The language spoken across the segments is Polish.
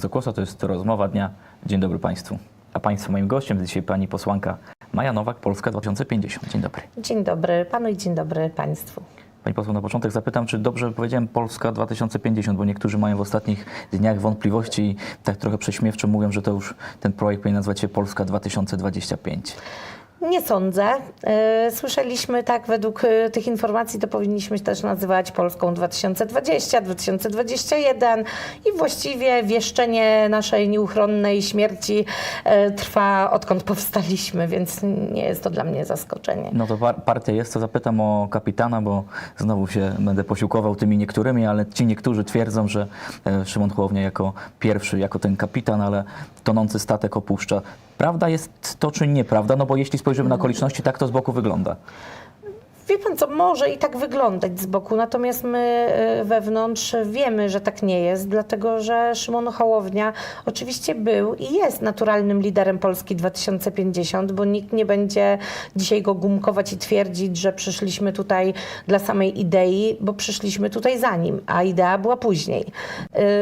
To jest rozmowa dnia. Dzień dobry Państwu. A Państwa moim gościem jest dzisiaj pani posłanka Maja Nowak, Polska 2050. Dzień dobry. Dzień dobry panu i dzień dobry państwu. Pani poseł, na początek zapytam, czy dobrze powiedziałem Polska 2050, bo niektórzy mają w ostatnich dniach wątpliwości i tak trochę prześmiewczo mówią, że to już ten projekt powinien nazywać się Polska 2025. Nie sądzę. E, Słyszeliśmy tak, według e, tych informacji to powinniśmy też nazywać Polską 2020, 2021 i właściwie wieszczenie naszej nieuchronnej śmierci e, trwa odkąd powstaliśmy, więc nie jest to dla mnie zaskoczenie. No to par- partia jest, to zapytam o kapitana, bo znowu się będę posiłkował tymi niektórymi, ale ci niektórzy twierdzą, że Szymon Hołownia jako pierwszy, jako ten kapitan, ale tonący statek opuszcza. Prawda jest to, czy nieprawda? No bo jeśli spojrzymy na okoliczności, tak to z boku wygląda. Wie pan co, może i tak wyglądać z boku, natomiast my y, wewnątrz wiemy, że tak nie jest, dlatego że Szymon Hołownia oczywiście był i jest naturalnym liderem Polski 2050, bo nikt nie będzie dzisiaj go gumkować i twierdzić, że przyszliśmy tutaj dla samej idei, bo przyszliśmy tutaj za nim, a idea była później.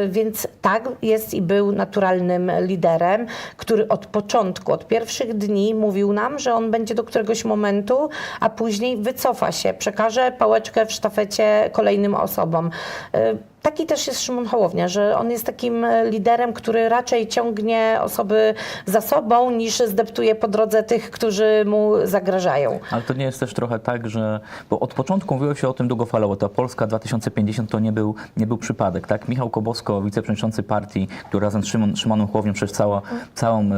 Y, Więc tak, jest i był naturalnym liderem, który od początku, od pierwszych dni mówił nam, że on będzie do któregoś momentu, a później wycofa się, przekaże pałeczkę w sztafecie kolejnym osobom. Taki też jest Szymon Hołownia, że on jest takim e, liderem, który raczej ciągnie osoby za sobą, niż zdeptuje po drodze tych, którzy mu zagrażają. Ale to nie jest też trochę tak, że. Bo od początku mówiło się o tym długofalowo. Ta Polska 2050 to nie był, nie był przypadek. Tak? Michał Kobosko, wiceprzewodniczący partii, który razem z Szymon, Szymonem Hołownią przez cała, całą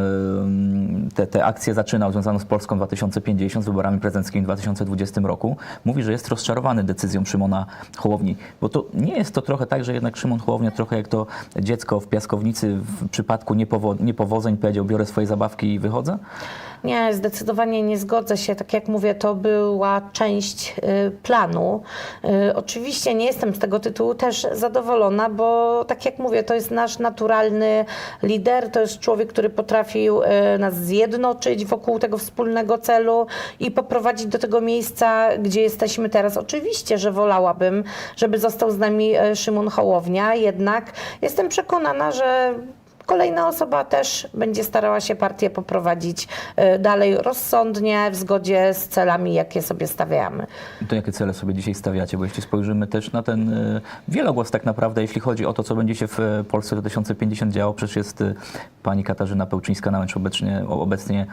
tę te akcję zaczynał, związaną z Polską 2050, z wyborami prezydenckimi w 2020 roku, mówi, że jest rozczarowany decyzją Szymona Hołowni. Bo to nie jest to trochę tak, że jednak Szymon Hołownia trochę jak to dziecko w piaskownicy w przypadku niepowo- niepowodzeń powiedział, biorę swoje zabawki i wychodzę? Nie, zdecydowanie nie zgodzę się. Tak jak mówię, to była część y, planu. Y, Oczywiście nie jestem z tego tytułu też zadowolona, bo tak jak mówię, to jest nasz naturalny lider, to jest człowiek, który potrafił y, nas zjednoczyć wokół tego wspólnego celu i poprowadzić do tego miejsca, gdzie jesteśmy teraz. Oczywiście, że wolałabym, żeby został z nami Szymon Hołownia, jednak jestem przekonana, że Kolejna osoba też będzie starała się partię poprowadzić y, dalej rozsądnie, w zgodzie z celami, jakie sobie stawiamy. To jakie cele sobie dzisiaj stawiacie? Bo jeśli spojrzymy też na ten y, wielogłos tak naprawdę, jeśli chodzi o to, co będzie się w y, Polsce 2050 działo, przecież jest pani Katarzyna Pełczyńska-Nałęcz, obecnie, obecnie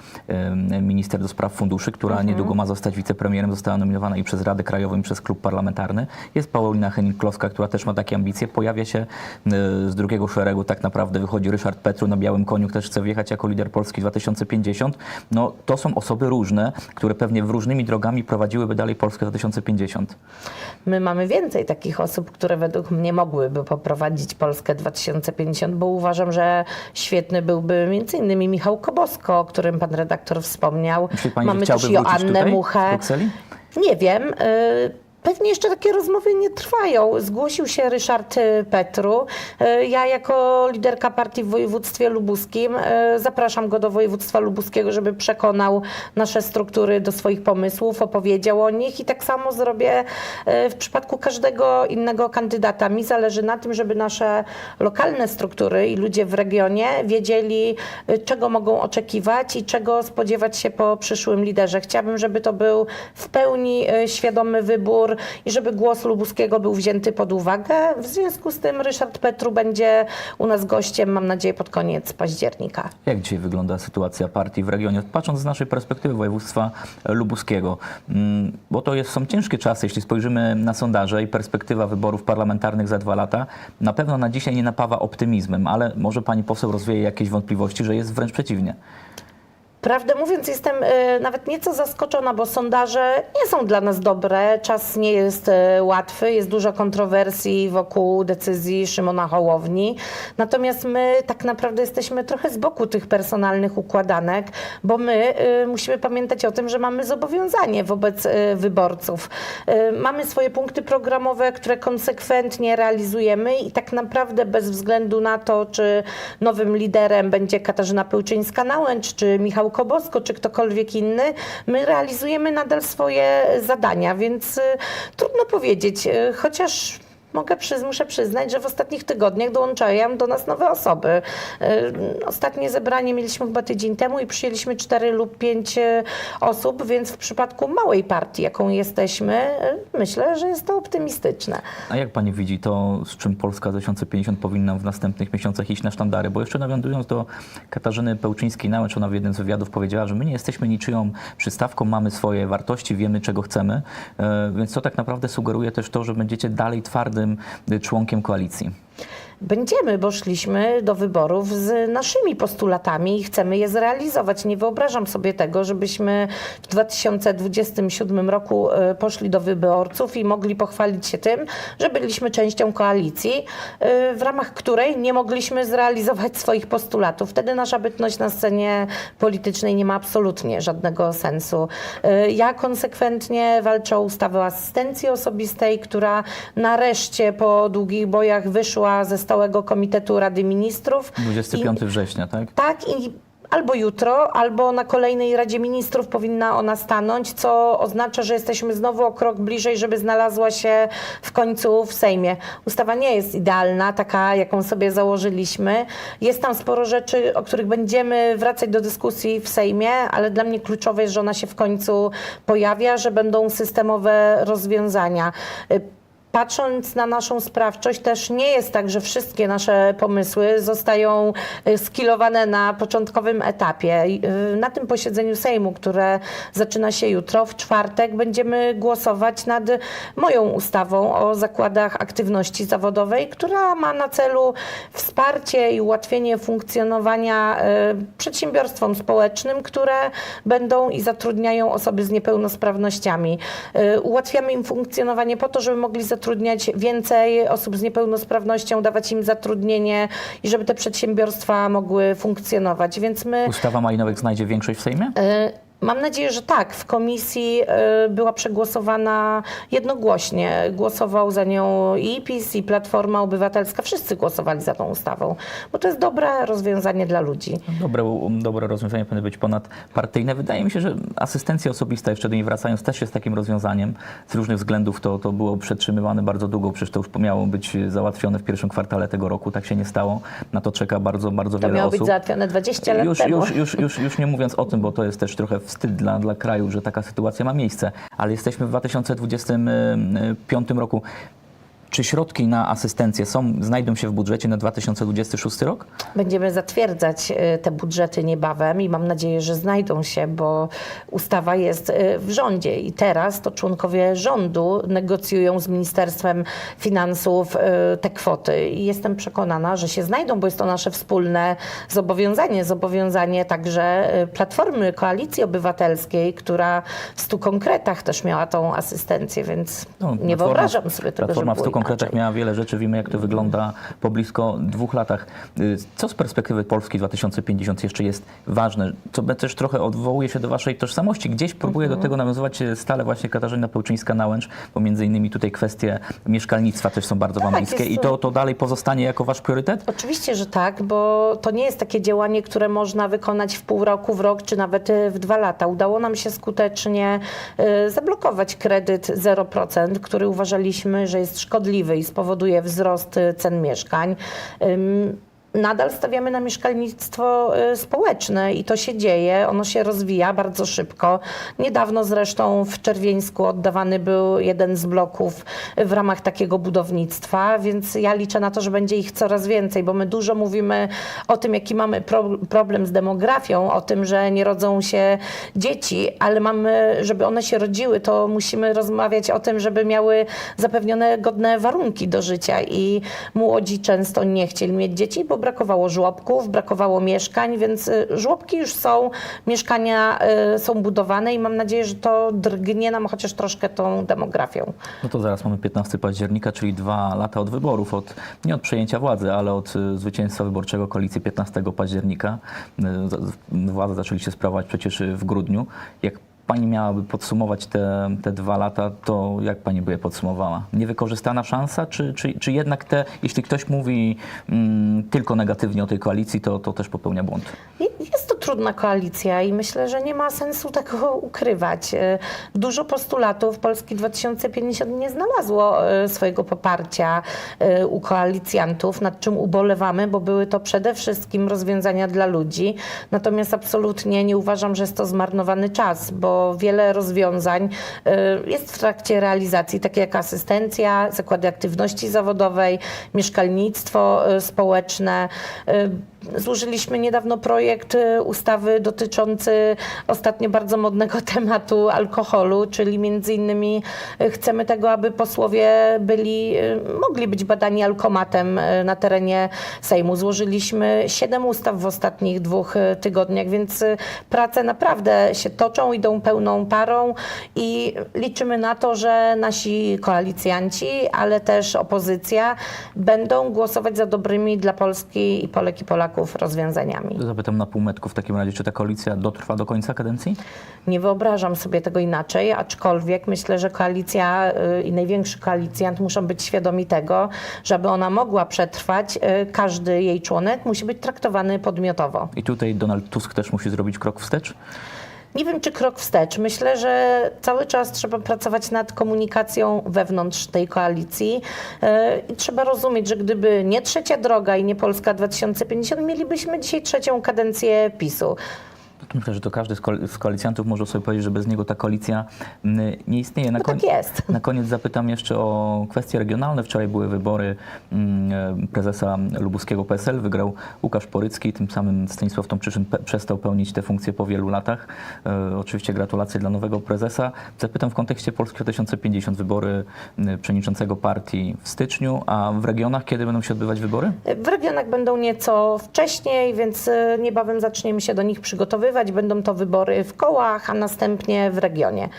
minister do spraw funduszy, która niedługo ma zostać wicepremierem, została nominowana i przez Radę Krajową, i przez klub parlamentarny. Jest Paulina Henning-Kloska, która też ma takie ambicje. Pojawia się z drugiego szeregu, tak naprawdę wychodzi Ryszard Petru na białym koniu, też chce wjechać jako lider Polski 2050. No to są osoby różne, które pewnie w różnymi drogami prowadziłyby dalej Polskę 2050. My mamy więcej takich osób, które według mnie mogłyby poprowadzić Polskę 2050, bo uważam, że świetny byłby między innymi Michał Kobosko, o którym pan redaktor wspomniał. Myśli pani, mamy też Joannę tutaj, Muchę. Nie wiem. y, Pewnie jeszcze takie rozmowy nie trwają. Zgłosił się Ryszard y, Petru. Y, Ja jako liderka partii w województwie lubuskim y, zapraszam go do województwa lubuskiego, żeby przekonał nasze struktury do swoich pomysłów, opowiedział o nich i tak samo zrobię w przypadku każdego innego kandydata. Mi zależy na tym, żeby nasze lokalne struktury i ludzie w regionie wiedzieli, czego mogą oczekiwać i czego spodziewać się po przyszłym liderze. Chciałabym, żeby to był w pełni świadomy wybór i żeby głos Lubuskiego był wzięty pod uwagę. W związku z tym Ryszard Petru będzie u nas gościem, mam nadzieję, pod koniec października. Jak dzisiaj wygląda sytuacja partii w regionie? Patrząc z naszej perspektywy województwa lubuskiego, mm, bo to jest, są ciężkie czasy, jeśli spojrzymy na sondaże i perspektywa wyborów parlamentarnych za dwa lata, na pewno na dzisiaj nie napawa optymizmem, ale może pani poseł rozwieje jakieś wątpliwości, że jest wręcz przeciwnie. Prawdę mówiąc, jestem e, nawet nieco zaskoczona, bo sondaże nie są dla nas dobre. Czas nie jest e, łatwy, jest dużo kontrowersji wokół decyzji Szymona Hołowni. Natomiast my tak naprawdę jesteśmy trochę z boku tych personalnych układanek, bo my e, musimy pamiętać o tym, że mamy zobowiązanie wobec wyborców. Mamy swoje punkty programowe, które konsekwentnie realizujemy i tak naprawdę bez względu na to, czy nowym liderem będzie Katarzyna Pełczyńska-Nałęcz, czy Michał Kobosko, czy ktokolwiek inny, my realizujemy nadal swoje zadania, więc y, trudno powiedzieć, y, chociaż mogę muszę przyznać, że w ostatnich tygodniach dołączają do nas nowe osoby. Y, Ostatnie zebranie mieliśmy chyba tydzień temu i przyjęliśmy 4 lub 5 osób, więc w przypadku małej partii, jaką jesteśmy, y, myślę, że jest to optymistyczne. A jak pani widzi to, z czym Polska 2050 powinna w następnych miesiącach iść na sztandary? Bo jeszcze nawiązując do Katarzyny Pełczyńskiej-Nałęcz, ona w jednym z wywiadów powiedziała, że my nie jesteśmy niczyją przystawką, mamy swoje wartości, wiemy czego chcemy, więc to tak naprawdę sugeruje też to, że będziecie dalej twardym y, członkiem koalicji. Będziemy, bo szliśmy do wyborów z naszymi postulatami i chcemy je zrealizować. Nie wyobrażam sobie tego, żebyśmy w 2027 roku e, poszli do wyborców i mogli pochwalić się tym, że byliśmy częścią koalicji, e, w ramach której nie mogliśmy zrealizować swoich postulatów. Wtedy nasza bytność na scenie politycznej nie ma absolutnie żadnego sensu. E, Ja konsekwentnie walczę o ustawę o asystencji osobistej, która nareszcie po długich bojach wyszła ze stałego komitetu Rady Ministrów. 25 września, tak? Tak i albo jutro, albo na kolejnej Radzie Ministrów powinna ona stanąć, co oznacza, że jesteśmy znowu o krok bliżej, żeby znalazła się w końcu w Sejmie. Ustawa nie jest idealna, taka jaką sobie założyliśmy. Jest tam sporo rzeczy, o których będziemy wracać do dyskusji w Sejmie, ale dla mnie kluczowe jest, że ona się w końcu pojawia, że będą systemowe rozwiązania. Patrząc na naszą sprawczość, też nie jest tak, że wszystkie nasze pomysły zostają y, skilowane na początkowym etapie. Y, Na tym posiedzeniu Sejmu, które zaczyna się jutro, w czwartek, będziemy głosować nad moją ustawą o zakładach aktywności zawodowej, która ma na celu wsparcie i ułatwienie funkcjonowania y, przedsiębiorstwom społecznym, które będą i zatrudniają osoby z niepełnosprawnościami. Ułatwiamy im funkcjonowanie po to, żeby mogli zatrudniać więcej osób z niepełnosprawnością, dawać im zatrudnienie i żeby te przedsiębiorstwa mogły funkcjonować. Więc my Ustawa Malinowiec znajdzie większość w Sejmie? Mam nadzieję, że tak. W komisji y, była przegłosowana jednogłośnie. Głosował za nią i PiS, i Platforma Obywatelska. Wszyscy głosowali za tą ustawą, bo to jest dobre rozwiązanie dla ludzi. Dobre, dobre rozwiązanie powinno być ponadpartyjne. Wydaje mi się, że asystencja osobista, jeszcze do niej wracając, też jest takim rozwiązaniem. Z różnych względów to, to było przetrzymywane bardzo długo, przecież to już miało być załatwione w pierwszym kwartale tego roku. Tak się nie stało. Na to czeka bardzo, bardzo To wiele miało osób. być załatwione 20 lat już, temu. już, już, już, już nie mówiąc o tym, bo to jest też trochę wstyd dla, dla kraju, że taka sytuacja ma miejsce, ale jesteśmy w 2025 roku. Czy środki na asystencję są, znajdą się w budżecie na 2026 rok? Będziemy zatwierdzać y, te budżety niebawem i mam nadzieję, że znajdą się, bo ustawa jest y, w rządzie. I teraz to członkowie rządu negocjują z Ministerstwem Finansów y, te kwoty. I jestem przekonana, że się znajdą, bo jest to nasze wspólne zobowiązanie, zobowiązanie także Platformy Koalicji Obywatelskiej, która w stu konkretach też miała tą asystencję, więc No, nie wyobrażam sobie tego, Platforma żeby w stu było konkretach inaczej. miała wiele rzeczy, wiemy jak to wygląda po blisko dwóch latach. Y, Co z perspektywy Polski 2050 jeszcze jest ważne? Co też trochę odwołuje się do waszej tożsamości. Gdzieś próbuje Mhm. do tego nawiązywać się stale właśnie Katarzyna Pełczyńska-Nałęcz, bo między innymi tutaj kwestie mieszkalnictwa też są bardzo wam Tak, bliskie jest i to- to, dalej pozostanie jako wasz priorytet? Oczywiście, że tak, bo to nie jest takie działanie, które można wykonać w pół roku, w rok, czy nawet y, w dwa lata. Udało nam się skutecznie y, zablokować kredyt 0%, który uważaliśmy, że jest szkodliwy i spowoduje wzrost y, cen mieszkań. Nadal stawiamy na mieszkalnictwo y, społeczne i to się dzieje, ono się rozwija bardzo szybko. Niedawno zresztą w Czerwieńsku oddawany był jeden z bloków w ramach takiego budownictwa, więc ja liczę na to, że będzie ich coraz więcej, bo my dużo mówimy o tym, jaki mamy pro, problem z demografią, o tym, że nie rodzą się dzieci, ale mamy, żeby one się rodziły, to musimy rozmawiać o tym, żeby miały zapewnione godne warunki do życia i młodzi często nie chcieli mieć dzieci, bo brakowało żłobków, brakowało mieszkań, więc y, żłobki już są, mieszkania y, są budowane i mam nadzieję, że to drgnie nam chociaż troszkę tą demografią. No to zaraz mamy 15 października, czyli dwa lata od wyborów, od, nie od przejęcia władzy, ale od y, zwycięstwa wyborczego koalicji 15 października. Władzę zaczęliście sprawować przecież w grudniu. Jak pani miałaby podsumować te, te dwa lata, to jak pani by je podsumowała? Niewykorzystana szansa, czy, czy, czy jednak te, jeśli ktoś mówi mm, tylko negatywnie o tej koalicji, to, to też popełnia błąd? Jest to trudna koalicja i myślę, że nie ma sensu tego ukrywać. E, Dużo postulatów Polski 2050 nie znalazło e, swojego poparcia e, u koalicjantów, nad czym ubolewamy, bo były to przede wszystkim rozwiązania dla ludzi. Natomiast absolutnie nie uważam, że jest to zmarnowany czas, bo wiele rozwiązań e, jest w trakcie realizacji, takie jak asystencja, zakłady aktywności zawodowej, mieszkalnictwo e, społeczne. E, Złożyliśmy niedawno projekt ustawy dotyczący ostatnio bardzo modnego tematu alkoholu, czyli między innymi chcemy tego, aby posłowie byli, mogli być badani alkomatem na terenie Sejmu. Złożyliśmy siedem ustaw w ostatnich dwóch tygodniach, więc prace naprawdę się toczą, idą pełną parą i liczymy na to, że nasi koalicjanci, ale też opozycja będą głosować za dobrymi dla Polski i Polek i Polaków rozwiązaniami. Zapytam na półmetku w takim razie, czy ta koalicja dotrwa do końca kadencji? Nie wyobrażam sobie tego inaczej, aczkolwiek myślę, że koalicja y, i największy koalicjant muszą być świadomi tego, że aby ona mogła przetrwać, y, każdy jej członek musi być traktowany podmiotowo. I tutaj Donald Tusk też musi zrobić krok wstecz? Nie wiem, czy krok wstecz. Myślę, że cały czas trzeba pracować nad komunikacją wewnątrz tej koalicji yy, i trzeba rozumieć, że gdyby nie trzecia droga i nie Polska 2050, mielibyśmy dzisiaj trzecią kadencję PiSu. Myślę, że to każdy z koal- z koalicjantów może sobie powiedzieć, że bez niego ta koalicja nie istnieje. Na, No tak jest. na koniec zapytam jeszcze o kwestie regionalne. Wczoraj były wybory mm, prezesa lubuskiego PSL. Wygrał Łukasz Porycki, tym samym Stanisław Tomczyszyn przestał pełnić tę funkcję po wielu latach. E, oczywiście gratulacje dla nowego prezesa. Zapytam w kontekście Polski 2050. Wybory przewodniczącego partii w styczniu, a w regionach kiedy będą się odbywać wybory? W regionach będą nieco wcześniej, więc y, niebawem zaczniemy się do nich przygotowywać. Będą to wybory w kołach, a następnie w regionie.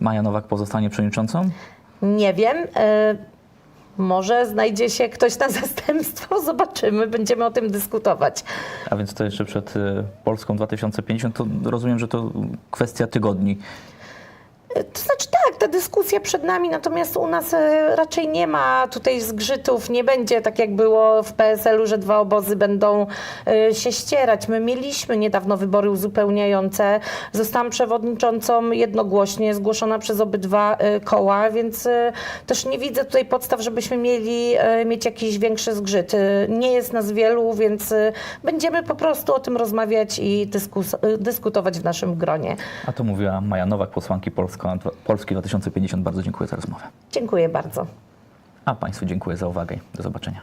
Maja Nowak pozostanie przewodniczącą? Nie wiem. y, Może znajdzie się ktoś na zastępstwo, zobaczymy, będziemy o tym dyskutować. A więc to jeszcze przed e, Polską 2050, to rozumiem, że to kwestia tygodni. To znaczy ta dyskusja przed nami, natomiast u nas e, raczej nie ma tutaj zgrzytów, nie będzie tak jak było w PSL-u, że dwa obozy będą e, się ścierać. My mieliśmy niedawno wybory uzupełniające. Zostałam przewodniczącą jednogłośnie, zgłoszona przez obydwa e, koła, więc też nie widzę tutaj podstaw, żebyśmy mieli mieć jakiś większy zgrzyt. Nie jest nas wielu, więc będziemy po prostu o tym rozmawiać i dyskutować w naszym gronie. A to mówiła Maja Nowak, posłanki Polska, Polski 2050. Bardzo dziękuję za rozmowę. Dziękuję bardzo. A Państwu dziękuję za uwagę. i Do zobaczenia.